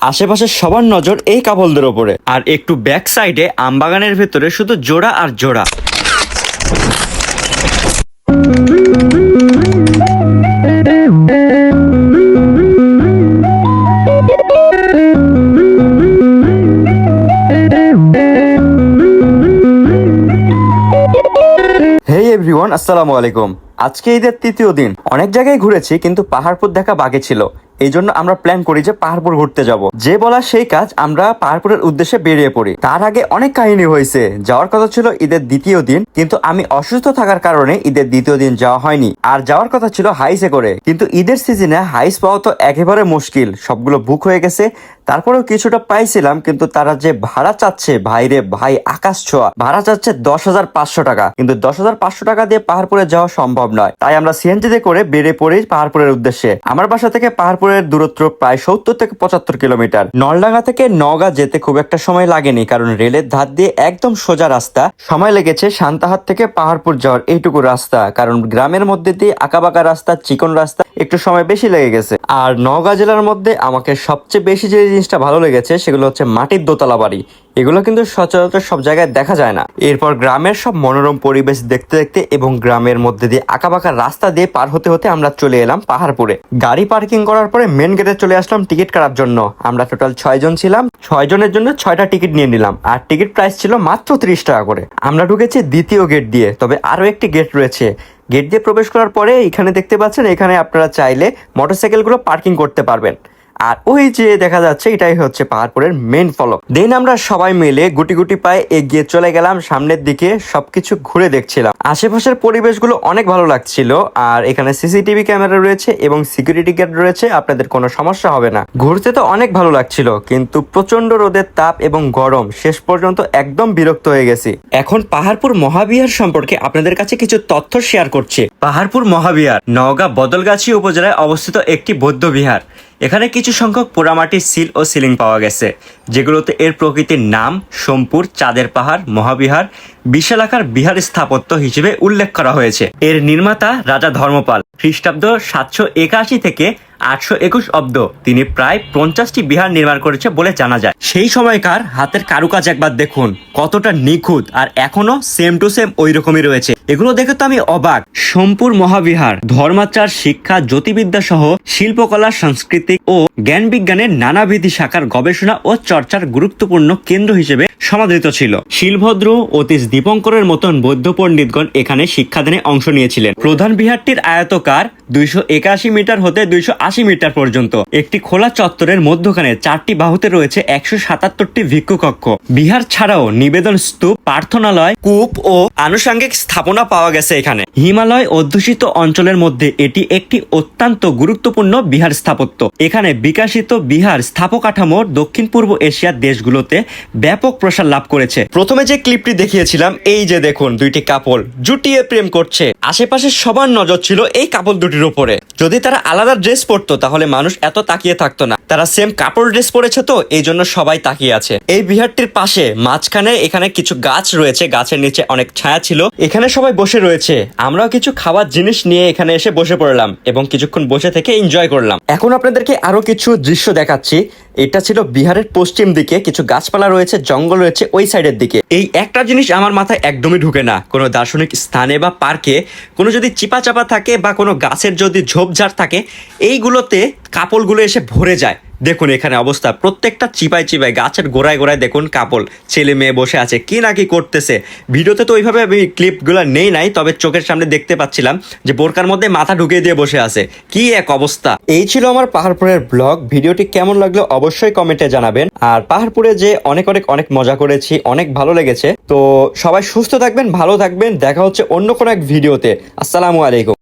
আশেপাশে সবার নজর এই কাপলদের ওপরে। আর একটু ব্যাক সাইডে আমবাগানের ভেতরে শুধু জোড়া আর জোড়া। হেই এভরিওয়ান আসসালামু আলাইকুম। আজকে ঈদের তৃতীয় দিন। অনেক জায়গায় ঘুরেছি, কিন্তু পাহাড়পুর দেখা বাকি ছিল। এই জন্য আমরা প্ল্যান করি যে পাহাড়পুর ঘুরতে যাব। যে বলা সেই কাজ আমরা পাহাড়পুরের উদ্দেশ্যে বেরিয়ে পড়ি। তার আগে অনেক কাহিনী হয়েছে। যাওয়ার কথা ছিল ঈদের দ্বিতীয় দিন, কিন্তু আমি অসুস্থ থাকার কারণে ঈদের দ্বিতীয় দিন যাওয়া হয়নি। আর যাওয়ার কথা ছিল হাইসে করে। কিন্তু ঈদের সিজনে হাইস পাওয়া তো একেবারে মুশকিল। সবগুলো বুক হয়ে গেছে। তারপরেও কিছুটা পাইছিলাম, কিন্তু তারা যে ভাড়া চাচ্ছে ভাইরে ভাই, আকাশ ছোঁয়া। ভাড়া চাচ্ছে দশ হাজার পাঁচশো টাকা। কিন্তু দশ হাজার পাঁচশো টাকা দিয়ে পাহাড়পুরে যাওয়া সম্ভব নয়। তাই আমরা সিএনজিতে করে বেড়ে পড়ি পাহাড়পুরের উদ্দেশ্যে। আমার বাসা থেকে পাহাড়পুরের দূরত্ব প্রায় সত্তর থেকে পঁচাত্তর কিলোমিটার। নলডাঙ্গা থেকে নওগাঁ যেতে খুব একটা সময় লাগেনি, কারণ রেলের ধার দিয়ে একদম সোজা রাস্তা। সময় লেগেছে সান্তাহাট থেকে পাহাড়পুর যাওয়ার এইটুকু রাস্তা, কারণ গ্রামের মধ্যে দিয়ে আঁকাবাঁকা রাস্তা, চিকন রাস্তা, একটু সময় বেশি লেগে গেছে। আর নওগাঁ জেলার মধ্যে আমাকে সবচেয়ে বেশি যে জিনিসটা ভালো লেগেছে সেগুলো হচ্ছে মাটির দোতলা বাড়ি। এগুলো কিন্তু সচরাচর সব জায়গায় দেখা যায় না। এরপর গ্রামের সব মনোরম পরিবেশ দেখতে দেখতে এবং গ্রামের মধ্যে দিয়ে আঁকাবাঁকা রাস্তা দিয়ে পার হতে হতে আমরা চলে এলাম পাহাড়পুরে। গাড়ি পার্কিং করার পরে মেন গেটে চলে আসলাম টিকিট কাটার জন্য। আমরা টোটাল ছয় জন ছিলাম। ছয় জনের জন্য ছয়টা টিকিট নিয়ে নিলাম। আর টিকিট প্রাইস ছিল মাত্র ত্রিশ টাকা করে। আমরা ঢুকেছি দ্বিতীয় গেট দিয়ে। তবে আরও একটি গেট রয়েছে। গেট দিয়ে প্রবেশ করার পরে এখানে দেখতে পাচ্ছেন, এখানে আপনারা চাইলে মোটরসাইকেলগুলো পার্কিং করতে পারবেন। আর ওই যে দেখা যাচ্ছে, এটাই হচ্ছে পাহাড়পুরের মেন ফলক। দেন আমরা সবাই মিলে গুটি গুটি পায়ে এগিয়ে চলে গেলাম, সামনের দিকে সবকিছু ঘুরে দেখছিলাম। আশেপাশের পরিবেশগুলো অনেক ভালো লাগছিল, আর এখানে সিসিটিভি ক্যামেরা রয়েছে এবং সিকিউরিটি গার্ড রয়েছে, আপনাদের কোনো সমস্যা হবে না। ঘুরতে তো অনেক ভালো লাগছিল, কিন্তু প্রচণ্ড রোদের তাপ এবং গরম, শেষ পর্যন্ত একদম বিরক্ত হয়ে গেছি। এখন পাহাড়পুর মহাবিহার সম্পর্কে আপনাদের কাছে কিছু তথ্য শেয়ার করছি। পাহাড়পুর মহাবিহার, নওগাঁ বদলগাছি উপজেলায় অবস্থিত একটি বৌদ্ধ বিহার। এখানে কিছু সংখ্যক পোড়ামাটির সিল ও সিলিং পাওয়া গেছে। যেগুলোতে এর প্রকৃতির নাম সোমপুর, চাঁদের পাহাড়, মহাবিহার, বিশালাকার বিহার স্থাপত্য হিসেবে উল্লেখ করা হয়েছে। এর নির্মাতা রাজা ধর্মপাল। খ্রিস্টাব্দ সাতশো একাশি থেকে আটশো একুশ অব্দ তিনি প্রায় পঞ্চাশটি বিহার নির্মাণ করেছে বলে জানা যায়। সেই সময়কার হাতের কারুকাজ একবার দেখুন, কতটা নিখুঁত আর এখনও সেম টু সেম ওই রকমই রয়েছে। এগুলো দেখে তো আমি অবাক। সোমপুর মহাবিহার, ধর্মাচার, শিক্ষা, জ্যোতিবিদ্যা সহ শিল্পকলা, সাংস্কৃতিক ও জ্ঞান বিজ্ঞানের নানাবিধি শাখার গবেষণা ও চর্চার গুরুত্বপূর্ণ কেন্দ্র হিসেবে সমাদৃত ছিল। শিলভদ্র অতীশ দীপঙ্করের মতন বৌদ্ধ পণ্ডিতগণ এখানে শিক্ষাদানে অংশ নিয়েছিলেন। প্রধান বিহারটির আয়তকার দুইশো একাশি মিটার হতে দুইশো আশি মিটার পর্যন্ত। একটি খোলা চত্বরের মধ্যখানে চারটি বাহুতে রয়েছে একশো সাতাত্তরটি ভিক্ষু কক্ষ বিহার ছাড়াও নিবেদন স্তূপ, প্রার্থনালয়, কূপ ও আনুষঙ্গিক স্থাপনা পাওয়া গেছে এখানে। হিমালয় অধ্যুষিত অঞ্চলের মধ্যে এটি একটি অত্যন্ত গুরুত্বপূর্ণ বিহার স্থাপত্য। এখানে বিকাশিত বিহার স্থাপকাঠামোর দক্ষিণ পূর্ব এশিয়ার দেশগুলোতে ব্যাপক প্রসার লাভ করেছে। প্রথমে যে ক্লিপটি দেখিয়েছিলাম, এই যে দেখুন, দুইটি কাপল জুটিয়ে প্রেম করছে। আশেপাশে সবার নজর ছিল এই কাপল দুটির উপরে। যদি তারা আলাদা ড্রেস পরতো, তাহলে মানুষ এত তাকিয়ে থাকতো না। তারা সেম কাপড় ড্রেস পরেছে তো, এই জন্য সবাই তাকিয়ে আছে। এই বিহারটির পাশে, মাঝখানে এখানে কিছু গাছ রয়েছে, গাছের নিচে অনেক ছায়া ছিল। এখানে সবাই বসে রয়েছে। আমরাও কিছু খাবার জিনিস নিয়ে এখানে এসে বসে পড়লাম এবং কিছুক্ষণ বসে থেকে এনজয় করলাম। এখন আপনাদেরকে আরও কিছু দৃশ্য দেখাচ্ছি। এটা ছিল বিহারের পশ্চিম দিকে, কিছু গাছপালা রয়েছে, জঙ্গল রয়েছে ওই সাইডের দিকে। এই একটা জিনিস আমার মাথায় একদমই ঢুকে না। কোনো দার্শনিক স্থানে বা পার্কে কোনো যদি চিপা চাপা থাকে বা কোনো গাছের যদি ঝোপঝাড় থাকে, এইগুলোতে কাপড়গুলো এসে ভরে যায়। দেখুন এখানে অবস্থা। প্রত্যেকটা চিপায় চিপায়, গাছের গোড়ায় গোড়ায় দেখুন কাপল। ছেলে মেয়ে বসে আছে, কি না কি করতেছে। ভিডিওতে তো ওইভাবে আমি ক্লিপগুলো নেই নাই, তবে চোখের সামনে দেখতে পাচ্ছিলাম যে বোরকার মধ্যে মাথা ঢুকিয়ে দিয়ে বসে আছে। কি এক অবস্থা। এই ছিল আমার পাহাড়পুরের ব্লগ। ভিডিওটি কেমন লাগল অবশ্যই কমেন্টে জানাবেন। আর পাহাড়পুরে যে অনেক অনেক অনেক মজা করেছি, অনেক ভালো লেগেছে। তো সবাই সুস্থ থাকবেন, ভালো থাকবেন। দেখা হচ্ছে অন্য কোনো এক ভিডিওতে। আসসালামু আলাইকুম।